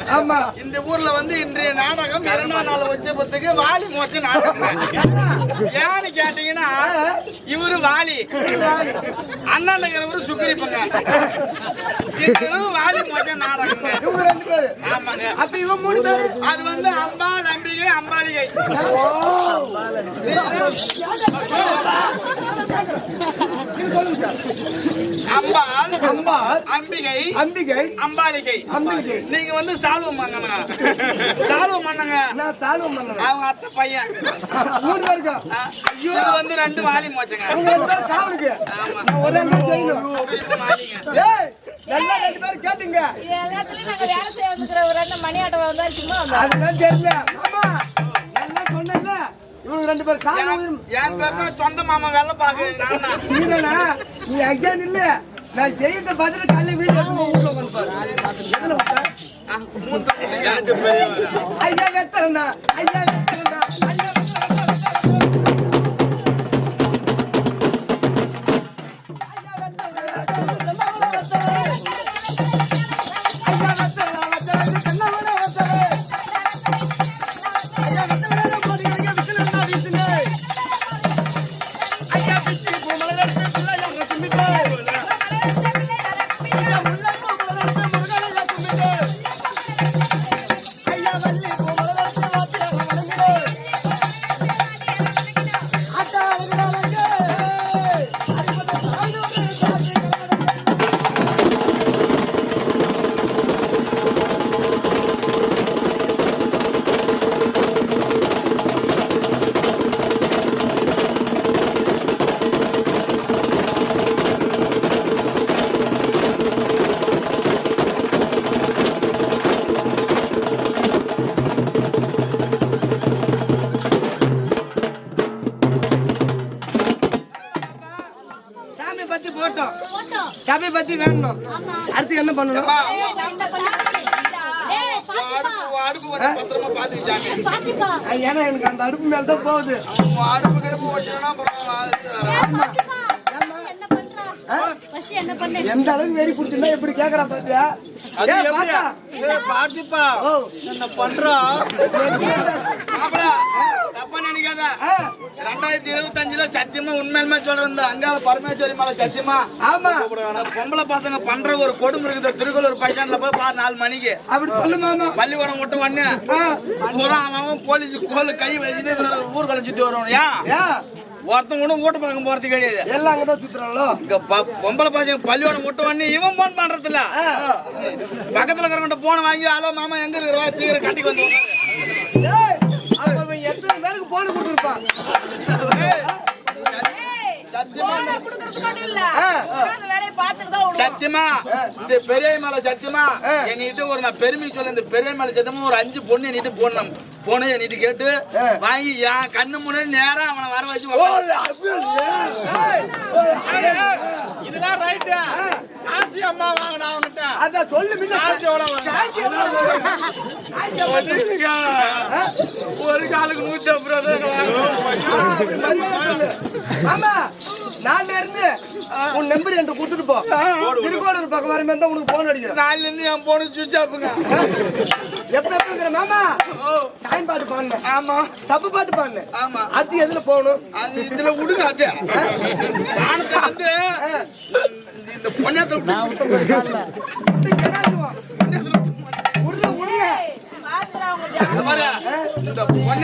ஆமா. இந்த ஊர்ல வந்து இன்றைய நாடகம் இரண்டாம் நாள் வச்சபத்துக்கு வாலி மோச்ச நாடகம். ஏன்னு கேட்டீங்கன்னா இவரு வாலி. அண்ணன் நகரவரு சுக்கரிப்பங்க. இவரு வாலி மோச்ச நாடகம். ஆமாங்க. அப்ப இவன் மூணு பேரு? அது வந்து அம்பாள் அம்பிகை அம்பாளிகை. அம்பாள் அம்பாள் அம்பிகை அம்பிகை அம்பாளிகை. அம்பிகை. நீங்க வந்து சால்வம் பண்ணங்க. சால்வம் பண்ணங்க. நான் சால்வம் பண்ணேன் அவங்க அத்தை பையன். மூணு பேருக்கா இது வந்து ரெண்டு வாலி மோச்சங்க. இவங்க ரெண்டு பேரும் காவலுக்கு ஆமா. நான் ஒரே மாதிரி செய்யணும். ஏய் நல்லா ரெண்டு பேரும் கேட்டுங்க. எல்லாத்துலயும் நாங்க வேலை செய்ய வந்துக்கிற ஒரு ரெண்டு மணி ஆட்டம் வந்தா சும்மா. அதெல்லாம் தெரியல. ஆமா நல்லா சொன்னேன்ல. ரெண்டு பேரும் காவல் என் பேர் தான் சொந்த மாமா வேலை பாக்குறேன் நான்? தான் நீதானா நீ அங்கே நில்லு. நான் செய்யறத பார்த்துட்டு காலையில வீட்டுல வீட்டுல உட்காந்து பாரு. எதுல உட்கார்? சாமி பத்தி வேணும். அடுத்து என்ன பண்ணணும்? பாத்துப்பா. ஏன்னா எனக்கு அந்த அடுப்பு மேல தான் போகுது. பாத்துப்பா. எந்த அளவுக்கு வெறி பிடிச்சிருந்தா எப்படி கேக்குறா பாத்தியா? ஏய், பாத்தா? பார்த்திப்பா. ஓ, என்ன பண்றா? தப்பா நினைக்காத. ரெண்டாயிரத்தி இருபத்தஞ்சுல சத்தியமா உண்மையுமே சொல்றேன் அங்காள பரமேஸ்வரி மேல சத்தியமா? ஆமா. பொம்பளை பசங்க பண்ற ஒரு கொடுமை இருக்குது. திருக்கோளூர் பஸ் ஸ்டாண்ட்ல போய் பாரு நாலு மணிக்கு. அப்படி சொல்லு மாமா. பள்ளிக்கூடம் விட்டு ஆ, பூரா அவன் போலீஸ் கோல் கை வச்சுட்டு ஊர்களை சுத்தி வருவான். ஏன்? ஒருத்தன் கூட வீட்டு பக்கம் போறது கிடையாது. எல்லாம் அங்கதான் சுத்துறாங்களோ இங்க ப- பொம்பளை பசங்க பள்ளியோடம் விட்டு உடனே இவன் போன் பண்றது இல்ல பக்கத்துல இருக்கிறவங்க போன் வாங்கி ஹலோ மாமா எங்க இருக்கிறவா சீக்கிரம் கட்டிக்கு வந்து வேலைக்கு பேருக்கு போன கொடுத்துருப்பான் சத்தியமா இந்த பெரிய மேல சத்தியமா என்கிட்ட ஒரு நான் பெருமை சொல்ல இந்த பெரிய மேல சத்தியமா ஒரு அஞ்சு பொண்ணு என்கிட்ட போடணும். போன என்கிட்ட கேட்டு வாங்கி என் கண்ணு முன்னாடி நேரா அவனை வர வச்சு. இதெல்லாம் ரைட்டு ஆசி அம்மா வாங்கினா அவன்கிட்ட. அதான் சொல்லு காசு? ஒரு காலுக்கு நூத்தி ரூபா ஆமா. நாளைல இருந்து உன் நம்பர் என்று கொடுத்துட்டு போ. திருக்கோடூர் பக்கம் வர மாதிரி தான் உனக்கு போன் அடிக்கிறேன். நாலுல இருந்து என் போன சுவிட்ச் ஆப்புங்க எப்ப எப்ப மாமா? சாயம் பாட்டு பாடுனேன். ஆமா. தப்பு பாட்டு பாடுனேன். ஆமா. அது எதுல போகணும்? அது இதுல விடுங்க அது. வானத்தை வந்து இந்த பொண்ணத்துல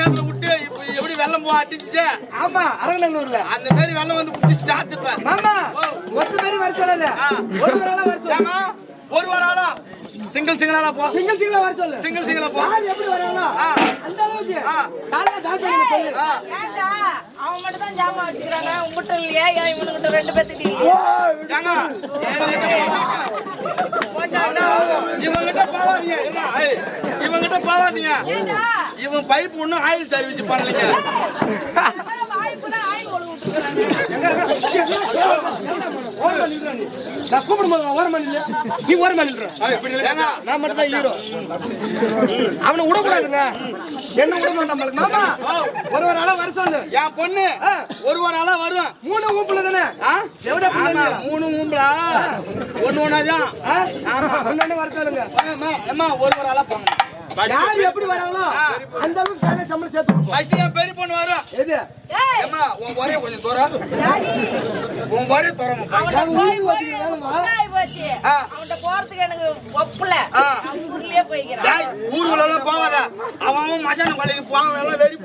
இந்த விட்டு இப்ப எப்படி வெள்ளம் போ அடிச்சுச்சு? ஆமா அரங்கநல்லூர்ல. அந்த மாதிரி வெள்ளம் வந்து குடிச்சு சாத்துப்பேன் மாமா ஒத்து பேரும் வர சொல்லாத ஒரு வேளை வர சொல்லு ஏமா ஒரு வாரம் சிங்கிள் சிங்கிளா போ. சிங்கிள் சிங்கிளா வர சொல்லு. சிங்கிள் சிங்கிளா போ. யார் எப்படி வராங்களோ. அந்த அளவுக்கு. ஆ. காலைல தாத்தா சொல்லு. ஆ. ஏன்டா, அவன் மட்டும் தான் ஜாமான் வச்சுக்கிறாங்க உங்ககிட்ட இல்லையா? ஏன் இவனுக்கிட்ட ரெண்டு பேத்துக்கு ஏங்க இவங்கிட்ட போவாதீங்க இவங்கிட்ட போவாதீங்க ஏன்டா இவன் பைப் ஒண்ணும் ஆயில் சர்வீஸ் பண்ணலைங்க. நான் கூப்பிடும்போது ஓரமா நில்லு. நீ ஓரமா. ஏங்க, நான் மட்டும் தான் ஹீரோ அவனை விடக்கூடாதுங்க என்ன விட மாட்டான் பாருங்க. மாமா ஒரு ஒரு ஆளா வர சொல்லு என் பொண்ணு. ஒரு ஒரு ஆளா வரும் மூணு ஊப்புல தானே ஆமா? மூணு மூம்பளா ஒண்ணு ஒண்ணாதான் ஆ? ஒண்ணு வர சொல்லுங்க அம்மா, அம்மா ஒரு ஒரு ஆளா போங்க யார் எப்படி வராங்களோ அந்த அளவுக்கு சம்பளம் சேர்த்து பெரிய பொண்ணு வரும். எது? உன் கொஞ்சம் உன். அவன்கிட்ட போறதுக்கு எனக்கு ஒப்புல. ஊர்லயே போய்க்கிறான். ஊருக்குள்ள எல்லாம் போகாத. அவன் அவன் மச்சான கொலைக்கு போவான் எல்லாம் வெறி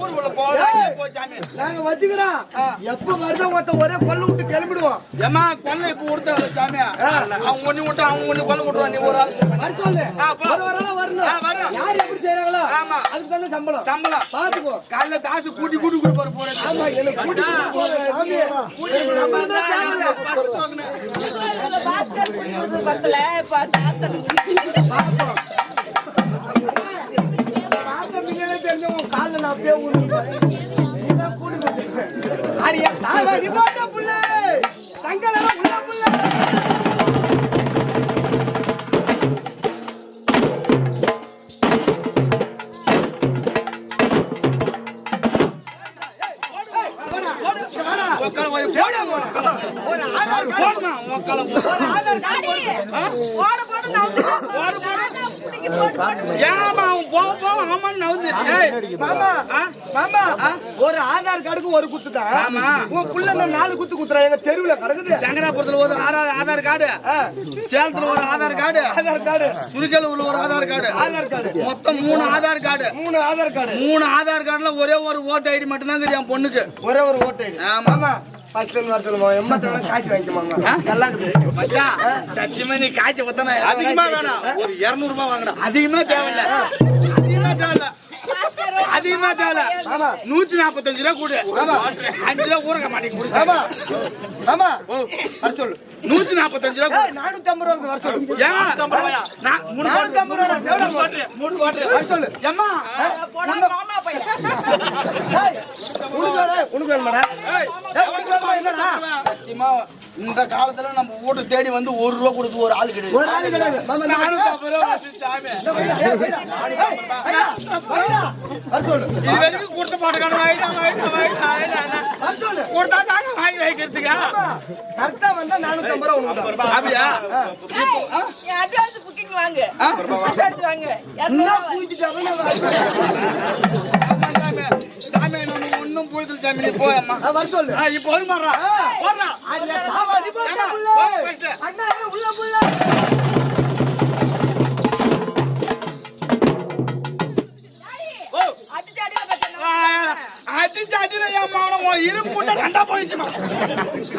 ஊருக்குள்ள நாங்க வச்சுக்கிறோம். எப்ப வருதோ ஒருத்த ஒரே கொல்ல விட்டு கிளம்பிடுவோம். ஏமா கொல்லை இப்ப கொடுத்த சாமி. அவன் ஒண்ணு விட்டு அவன் ஒண்ணு கொல்ல விட்டுருவான் நீ ஒரு ஆள். வர வரலாம் வரணும். யார் எப்படி செய்யறாங்களோ ஆமா. அதுக்கு தானே சம்பளம். சம்பளம். பாத்துக்கோ. காலைல காசு கூட்டி கூட்டி கொடுப்பாரு போறது ஆமா எனக்கு கூட்டி போறேன் சாமி நம்ம தான் தேவையில்ல. இந்த பாஸ்கர் குடிக்கிறது பத்தல இப்ப தாசன் பாப்போம். பார்த்த முன்னாலே தெரிஞ்ச உன் கால்ல நான் அப்படியே விழுந்துட்டேன். அவன் போக போக ஆமான்னு நவுந்து. ஏய், மாமா ஆ? மாமா ஒரு ஆதார் கார்டுக்கு ஒரு குத்து தான் ஆமா. உன் புள்ள நாலு குத்து குத்துறேன் எங்க தெருவுல கிடக்குது சங்கராபுரத்துல ஒரு ஆதார் ஆதார் கார்டு சேலத்துல ஒரு ஆதார் கார்டு ஆதார் கார்டு துருக்கலூர்ல ஒரு ஆதார் கார்டு ஆதார் கார்டு மொத்தம் மூணு ஆதார் கார்டு மூணு ஆதார் கார்டு மூணு ஆதார் கார்டுல ஒரே ஒரு ஓட்டு ஐடி மட்டும் தான் என் பொண்ணுக்கு ஒரே ஒரு ஓட்டை ஆமா. ஆமா டைம் வர சொல்லுமா? எம்மத்தோட காய்ச்சி வாங்கிக்கோங்க நல்லா இருக்குது. மச்சான், சத்தியமா நீ காய்ச்சி ஊத்தானா அதிகமா வேணாம். ஒரு இருநூறு ரூபாய் வாங்கடா. அதிகமா தேவையில்ல. அதிகமா தேவையில்ல. அதிகமா தேவையில்ல. ஆமா. நூத்தி நாற்பத்தஞ்சு ரூபா கொடு. அஞ்சு ரூபா ஊறக்க மாட்டேங்க ஆமா. ஆமா. வர சொல்லு. நூத்தி நாற்பத்தஞ்சு ரூபா நானூத்தி ஐம்பது ரூபாய்க்கு வர சொல்லு. நானூத்தி ஐம்பது ரூபா எவ்வளவு மூணு கோட்டு, மூணு கோட்டு. வர சொல்லு. ஏம்மா, போடா மாமா பையன். ஏய், உனக்கு வேணா உனக்கு வேணுமாடா ஏய், ஏய், உனக்கு வேணுமா என்னடா சத்தியமா, இந்த காலத்துல நம்ம வீட்டை தேடி வந்து ஒரு ரூபா கொடுத்து ஒரு ஆளு கிடையாது. ஒரு ஆளு கிடையாது. கொடுத்த சொல்லு கொடுத்தா தாங்க வாங்கி வைக்கிறதுக்கா. கரெக்டா வந்தா நானூத்தி ஐம்பது ரூபா. அப்படியா அட்வான்ஸ் புக்கிங் வாங்கு? அட்வான்ஸ் வாங்கு. சாமி. ஒண்ணும் புரிதல் சாமி, நீ போ, அம்மா. ஆ, வர சொல்லு இப்ப வருமாறா? போடுறா. அடியே, சாவா, நீ அடிச்சு அடியில என் மகனை உன் இரும்பு முட்டை ரெண்டா.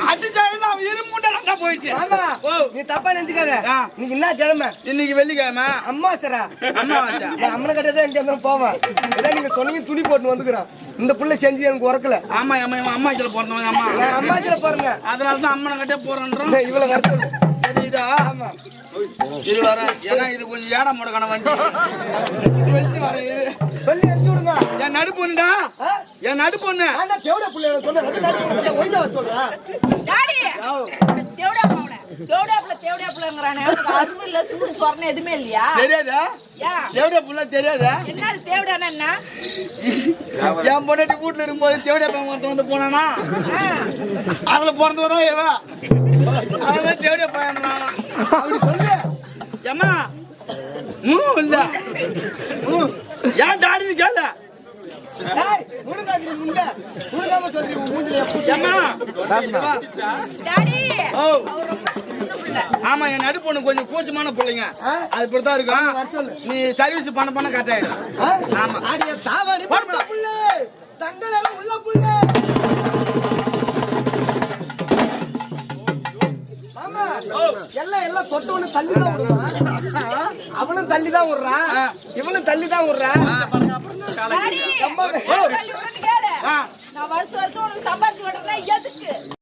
அடிச்சு அடியில அவன் போயிடுச்சு. மாமா, ஓ, நீ தப்பா நினைச்சுக்காத. இன்னைக்கு என்ன கிழமை? இன்னைக்கு வெள்ளிக்கிழமை. அம்மா சரா அம்மா. என் அம்மனை கட்டதான் எங்க இருந்தாலும் போவேன். நீங்க சொன்னீங்க துணி போட்டு வந்துக்கிறோம் இந்த புள்ள செஞ்சு எனக்கு உறக்கல ஆமா அம்மா அம்மாச்சில பிறந்தவன் அம்மா. அம்மாச்சில பாருங்க அதனால தான் அம்மனை கட்டே போறேன்றோம். இவ்வளவு இது இதா ஆமா. இது வர. ஏன்னா இது கொஞ்சம் ஏடா முடக்கான வண்டி. வச்சு வர. சொல்லி அனுப்பிச்சு விடுங்க. என் நடுப்பொண்ணுடா ஆ? என் நடுப்பொண்ணு ஆண்டா தேவட புள்ள சொன்ன ஒய்யா வர சொல்றேன். டாடி தேவடாப்லங்கறானே அவனுக்கு அதுவும் இல்ல சூடு சொரணை எதுவுமே இல்லையா? தெரியாதா? புள்ள தெரியாதா? என்ன தேவடானா என்ன? என் பொண்டாட்டி வீட்டுல இருக்கும்போது தேவடைய பையன் ஒருத்தன் வந்து போனானா? அதுல பிறந்தவதான் இவ. அதுதான் தேவடைய பையன் நானா. அப்படி சொல்லு. ஏம்மா? மூ இல்ல. மூ. ஏன் டாடின்னு கேள. டேய் முழுங்காதி முண்ட முழுங்காம சொல்லி உன் மூஞ்சில. எப்போ ஏம்மா? இங்க வா. டாடி ஓ ஆமா என் நடுப்பொண்ணு கொஞ்சம் கூச்சமான பிள்ளைங்க. ஆ? அது இப்படித்தான் வர இருக்கும் சொல்லு. நீ சர்வீஸ் பண்ண பண்ண கரெக்ட் ஆயிடும். ஆமா. ஆடிய சாவாடி புள்ள. தங்கள உள்ள புள்ள. மாமா எல்லாம் எல்லாம் தொட்டவனு தள்ளி தான் விடுறான். அவனும் தள்ளி தான் விடுறான். ஆ. இவனும் தள்ளி தான் விடுறான். நான் வருஷம் வருஷம் உனக்கு சம்பாதிச்சு எதுக்கு?